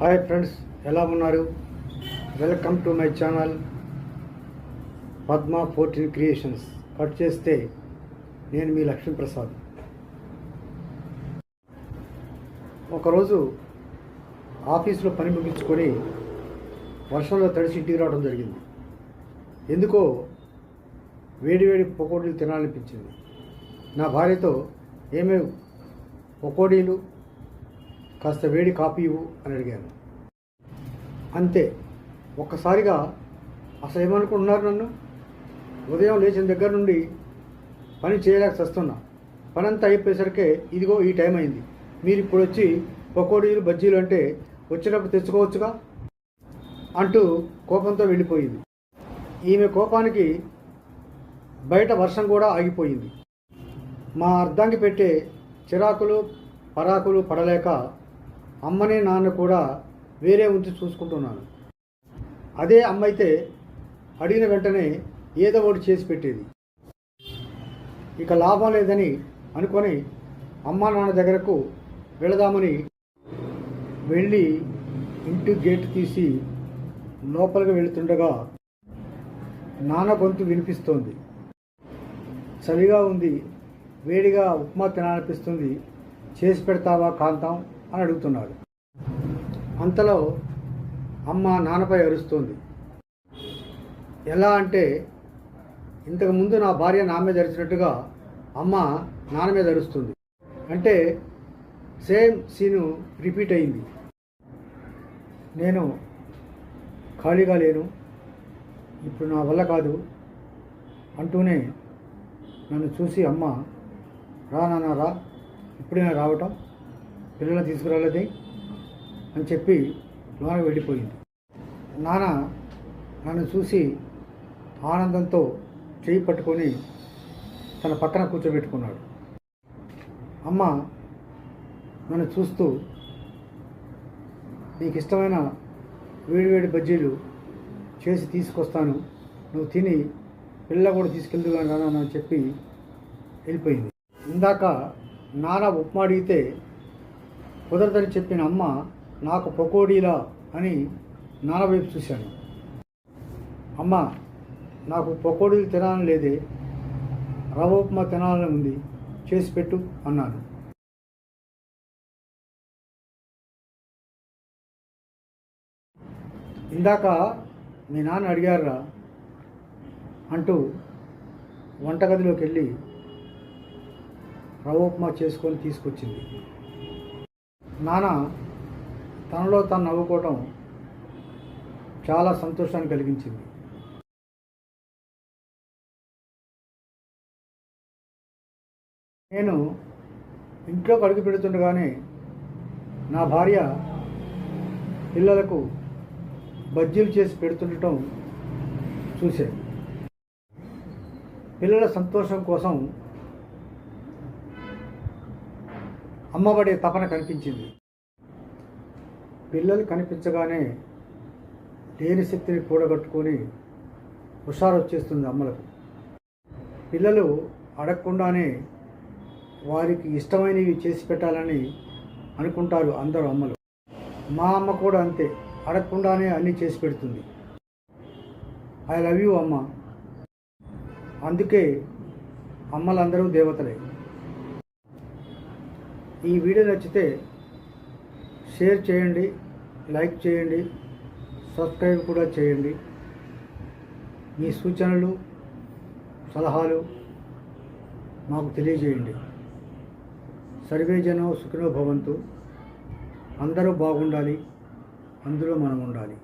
Hi friends ఎలా ఉన్నారు? Welcome to my channel Padma fourteen creations cut చేస్తే నేను మీ లక్ష్మీప్రసాద్ ఒకరోజు ఆఫీసులో పని ముగించుకొని వర్షంలో తడిసి ఇంటికి రావడం జరిగింది. ఎందుకో వేడివేడి పకోడీలు తినాలనిపించింది. నా భార్యతో ఏమేమి పకోడీలు? కాస్త వేడి కాపీ ఇవ్వు అని అడిగాను. అంతే. ఒక్కసారిగా అసలు ఏమనుకుంటున్నారు నన్ను? ఉదయం లేచిన దగ్గర నుండి పని చేయలేక చస్తున్నా. పని అంతా అయిపోయేసరికి ఇదిగో ఈ టైం అయింది. మీరు ఇప్పుడు వచ్చి పకోడీలు బజ్జీలు అంటే వచ్చినప్పుడు తెచ్చుకోవచ్చుగా? అంటూ కోపంతో వెళ్ళిపోయింది. ఈమె కోపానికి బయట వర్షం కూడా ఆగిపోయింది. మా అర్థానికి పెట్టే చిరాకులు పరాకులు పడలేక అమ్మని నాన్న కూడా వేరే ఉంచి చూసుకుంటున్నాను. అదే అమ్మ అయితే అడిగిన వెంటనే ఏదో ఒకటి చేసి పెట్టేది. ఇక లాభం లేదని అనుకొని అమ్మా నాన్న దగ్గరకు వెళదామని వెళ్ళి ఇంటి గేట్ తీసి లోపలికి వెళుతుండగా నాన్న గొంతు వినిపిస్తోంది. చలిగా ఉంది వేడిగా ఉప్మా తినాలనిపిస్తుంది చేసి పెడతావా కాంతం అని అడుగుతున్నాడు. అంతలో అమ్మ నాన్నపై అరుస్తోంది. ఎలా అంటే ఇంతకుముందు నా భార్య నా మీద అరిచినట్టుగా అమ్మ నాన్న మీద అరుస్తుంది. అంటే సేమ్ సీను రిపీట్ అయింది. నేను ఖాళీగా లేను ఇప్పుడు నా వల్ల కాదు అంటూనే నన్ను చూసి అమ్మ రా నాన్న రా ఇప్పుడైనా రావటం పిల్లల్ని తీసుకురాలేదే అని చెప్పి లోన వెళ్ళిపోయింది. నాన్న నన్ను చూసి ఆనందంతో చేయి పట్టుకొని తన పక్కన కూర్చోబెట్టుకున్నాడు. అమ్మ నన్ను చూస్తూ నీకు ఇష్టమైన వేడివేడి బజ్జీలు చేసి తీసుకొస్తాను. నువ్వు తిని పిల్ల కూడా తీసుకెళ్దు కానీ అని చెప్పి వెళ్ళిపోయింది. ఇందాక నాన్న ఉప్మా అడిగితే కుదరదని చెప్పిన అమ్మ నాకు పకోడీలా అని నాన్న చూశాను. అమ్మ నాకు పకోడీలు తినాలని లేదే రవ ఉప్మా తినాలని ఉంది చేసి పెట్టు అన్నాను ఇందాక మీ నాన్న అడిగారా అంటూ వంటగదిలోకి వెళ్ళి రవ ఉప్మా చేసుకొని తీసుకొచ్చింది. నాన్న తనలో తను నవ్వుకోవటం చాలా సంతోషాన్ని కలిగించింది. నేను ఇంట్లో అడుగు పెడుతుండగానే నా భార్య పిల్లలకు బజ్జీలు చేసి పెడుతుండటం చూశాను. పిల్లల సంతోషం కోసం అమ్మబడే తపన కనిపించింది. పిల్లలు కనిపించగానే లేని శక్తిని కూడగట్టుకొని హుషారు వచ్చేస్తుంది అమ్మలకు. పిల్లలు అడగకుండానే వారికి ఇష్టమైనవి చేసి పెట్టాలని అనుకుంటారు అందరూ అమ్మలు. మా అమ్మ కూడా అంతే అడగకుండానే అన్నీ చేసి పెడుతుంది. ఐ లవ్ యూ అమ్మ. అందుకే అమ్మలందరూ దేవతలే. ఈ వీడియో నచ్చితే షేర్ చేయండి లైక్ చేయండి సబ్స్క్రైబ్ కూడా చేయండి. మీ సూచనలు సలహాలు మాకు తెలియజేయండి. సర్వే జనం సుఖినో భవంతు. అందరూ బాగుండాలి అందులో మనం ఉండాలి.